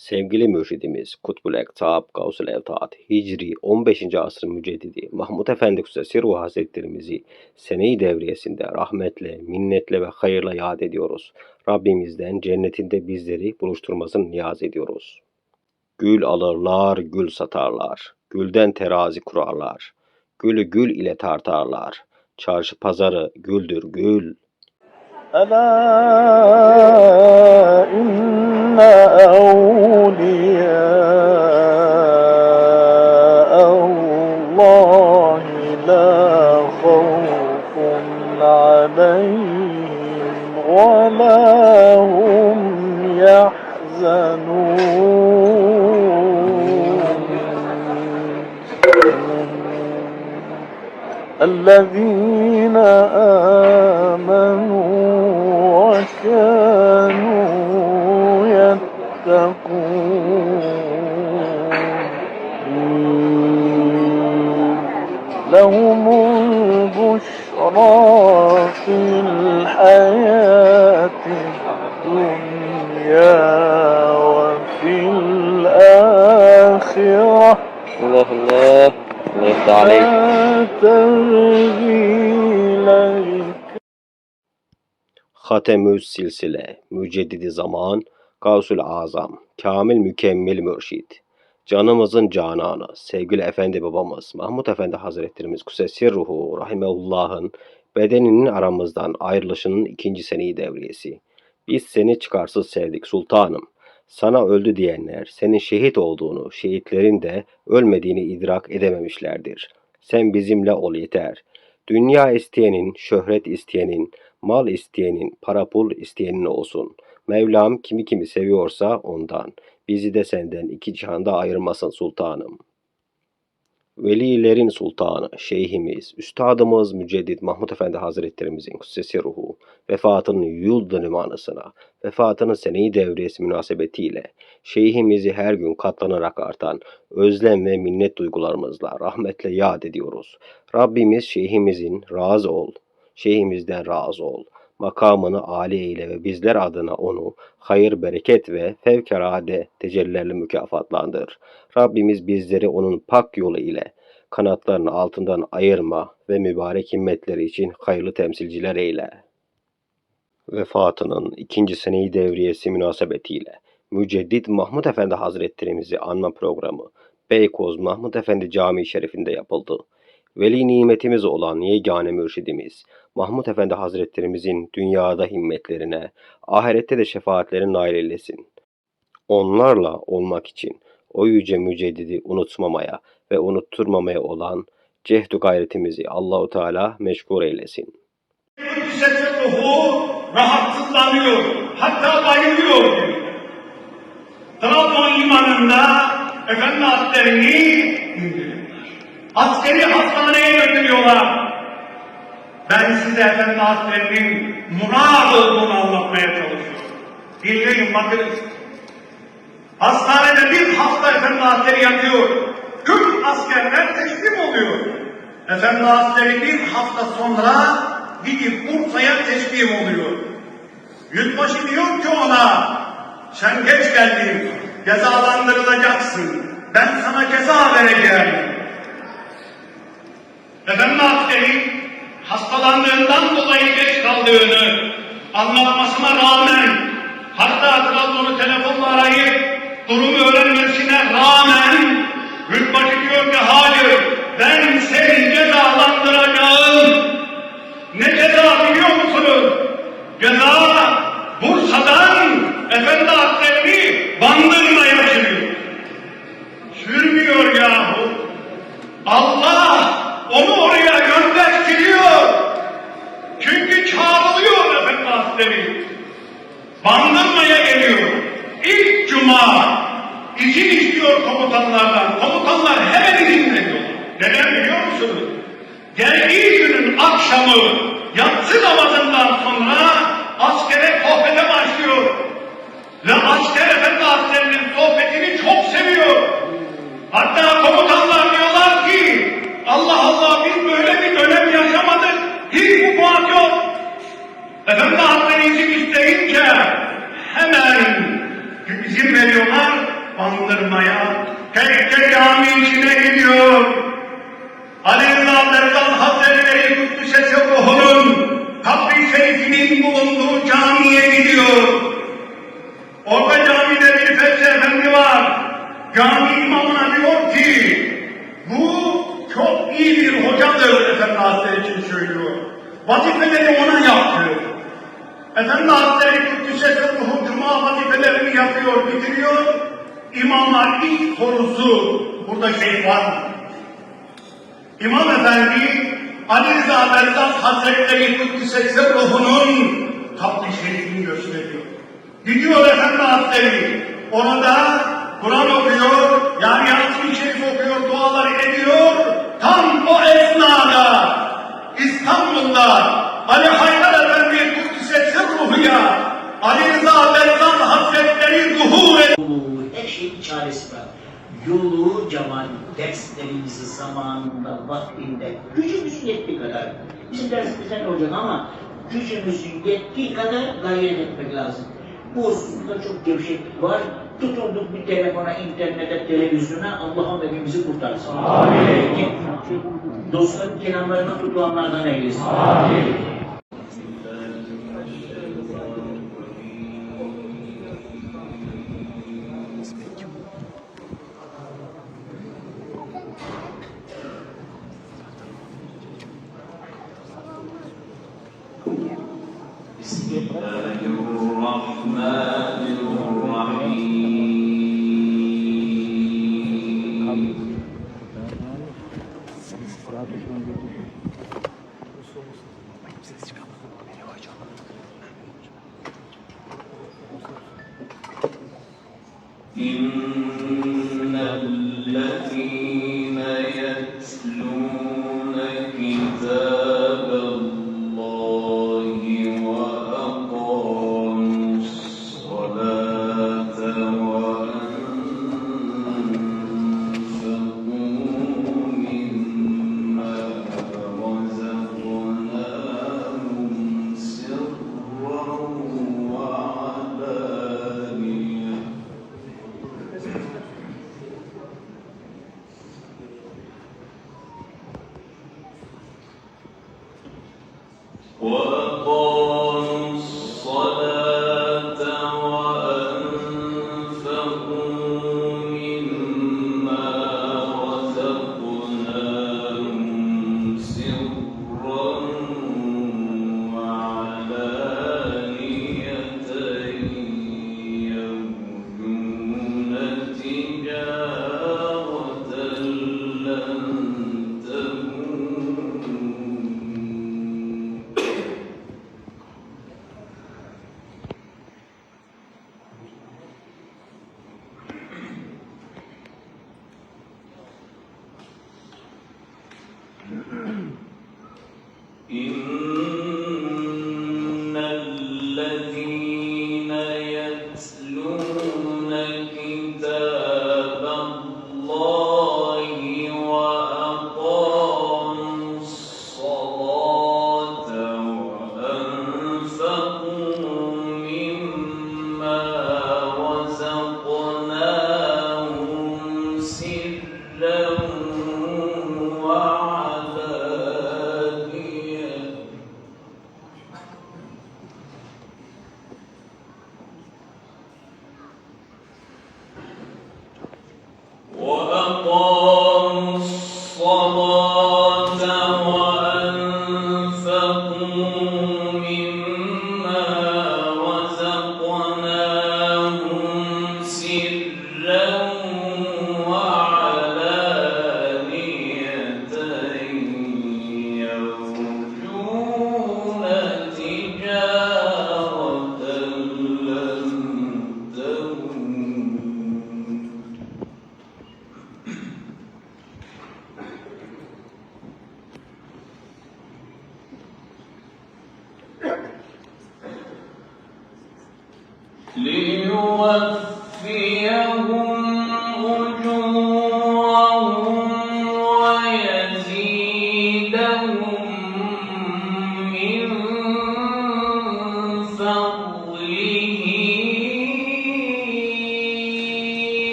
Sevgili mürşidimiz Kutbul Ektab Gavsul Evtat Hicri 15. asrın müceddidi Mahmud Efendi Kutsesi Ruh Hazretlerimizi sene-i devriyesinde rahmetle, minnetle ve hayırla yad ediyoruz. Rabbimizden cennetinde bizleri buluşturmasını niyaz ediyoruz. Gül alırlar, gül satarlar. Gülden terazi kurarlar. Gülü gül ile tartarlar. Çarşı pazarı güldür gül. ألا إن أولياء الله لا خوف عليهم ولا هم يحزنون. الذين آمنوا لهم البشرى في الحياة الدنيا وفي الآخرة Allah Allah. Allah yefta aleyk. لا تبغي لك Hatemüs silsile, müceddidi zaman, Gavsul Azam, kamil mükemmel mürşid. Canımızın cananı, sevgili efendi babamız, Mahmud Efendi Hazretlerimiz Kusesir Ruhu, Rahimeullah'ın bedeninin aramızdan ayrılışının ikinci seneyi devriyesi. Biz seni çıkarsız sevdik sultanım. Sana öldü diyenler senin şehit olduğunu, şehitlerin de ölmediğini idrak edememişlerdir. Sen bizimle ol yeter. Dünya isteyenin, şöhret isteyenin, mal isteyenin, para pul isteyenin olsun. Mevlam kimi kimi seviyorsa ondan. Bizi de senden iki cihanda ayırmasın sultanım. Velilerin sultanı, şeyhimiz, üstadımız Müceddit Mahmud Efendi Hazretlerimizin kutsesi ruhu, vefatının yıl dönümü anısına, vefatının seneyi devriyesi münasebetiyle, şeyhimizi her gün katlanarak artan özlem ve minnet duygularımızla rahmetle yad ediyoruz. Rabbimiz şeyhimizin razı ol, şeyhimizden razı ol. Makamını âli eyle ve bizler adına onu hayır, bereket ve fevkalade tecellilerle mükafatlandır. Rabbimiz bizleri onun pak yolu ile kanatlarını altından ayırma ve mübarek himmetleri için hayırlı temsilciler eyle. Vefatının ikinci seneyi devriyesi münasebetiyle Müceddit Mahmud Efendi Hazretlerimizi anma programı Beykoz Mahmud Efendi Camii Şerifinde yapıldı. Veli nimetimiz olan yegane mürşidimiz Mahmud Efendi Hazretlerimizin dünyada himmetlerine, ahirette de şefaatlerine nail eylesin. Onlarla olmak için o yüce müceddidi unutmamaya ve unutturmamaya olan cehdu gayretimizi Allahu Teala meşgul eylesin. Kudüs'e ruhu rahatsızlanıyor. Hatta bayılıyor. Trabzon limanında Efendi Hazretleri'ni. Askeri hastaneye götürüyorlar. Ben size Efendi Hazretleri'nin murad olduğunu anlatmaya çalışıyorum. Dinleyin bakın. Hastanede bir hasta Efendi Hazretleri yatıyor. Tüm askerler teslim oluyor. Efendi Hazretleri bir hafta sonra gidip Bursa'ya teslim oluyor. Yüzbaşı diyor ki ona, sen geç geldin, cezalandırılacaksın. Ben sana ceza vereceğim. Efendi Hazretleri hastalandığından dolayı geç kaldığını anlatmasına rağmen hatta Trabzon'u telefonla arayıp durumu öğrenmesine rağmen Yüzbaşı diyor ki hayır ben seni cezalandıracağım. Ne ceza biliyor musunuz? Ceza Bursa'dan Efendi Hazretleri Bandırma'ya sürüyor. Sürmüyor yahu. Allah onu oraya göndertiriyor. Çünkü çağrılıyor Efendi Hazretleri. Bandırmaya geliyor. İlk cuma izin istiyor komutanlardan. Komutanlar hemen izin veriyorlar. Neden biliyor musunuz? Geldiği günün akşamı yatsı namazından sonra askere sohbete başlıyor. Asker Efendi Hazretleri'nin sohbetini çok seviyor. Hatta komutanlar diyorlar ki Allah Allah biz böyle bir dönem yaşamadık. Hiç bu puan yok. Efendi Hazretleri izin isteyince hemen izin veriyorlar bandırmaya tekke cami içine gidiyor. Ali Rıza Berzal Hazretleri Kuddüs'e ruhunun kabri şerifinin bulunduğu camiye gidiyor. Orada camide bir Fethi Efendi var. Cami imamına diyor ki, bu çok iyi bir hocadır Efendi Hazretleri için söylüyor. Vazifeleri ona yaptı. Efendi Hazretleri Kuddüs'e ruhu cuma vazifelerini yapıyor, bitiriyor. İmama ilk sorusu, burada şey var mı? İmam Efendi Ali Rıza Berzal Hazretleri Kuddüs'e ruhunun kabri şerifini gösteriyor. Gidiyor Efendi Hazretleri, orada Kur'an okuyor, yani Yasin-i Şerif okuyor, duaları ediyor. Tam o esnada İstanbul'da Ali Haydar Efendi Kuddüs'e ruhuya Ali Rıza Berzal Hazretleri zuhur ediyor. Her şeyin çaresi var. Yolu, cemal, derslerimizi zamanında, vaktinde, gücümüzün yettiği kadar. Bizim dersimizde ne olacak ama gücümüzün yettiği kadar gayret etmek lazım. Bu hususunda çok gevşeklik var. Tutunduk bir telefona, internete, televizyona, Allah'ım hepimizi kurtarsın. Amin. Dostların kenarlarına tutulanlardan eylesin. Amin. إن 魂魄。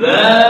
ذلك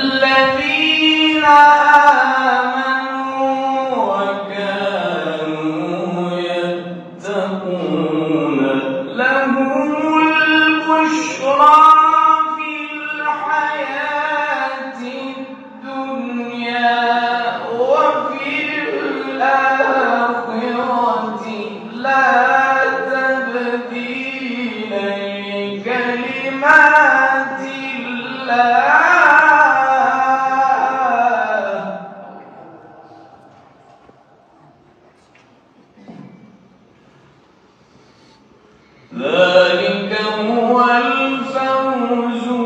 ذلك هو الفوز.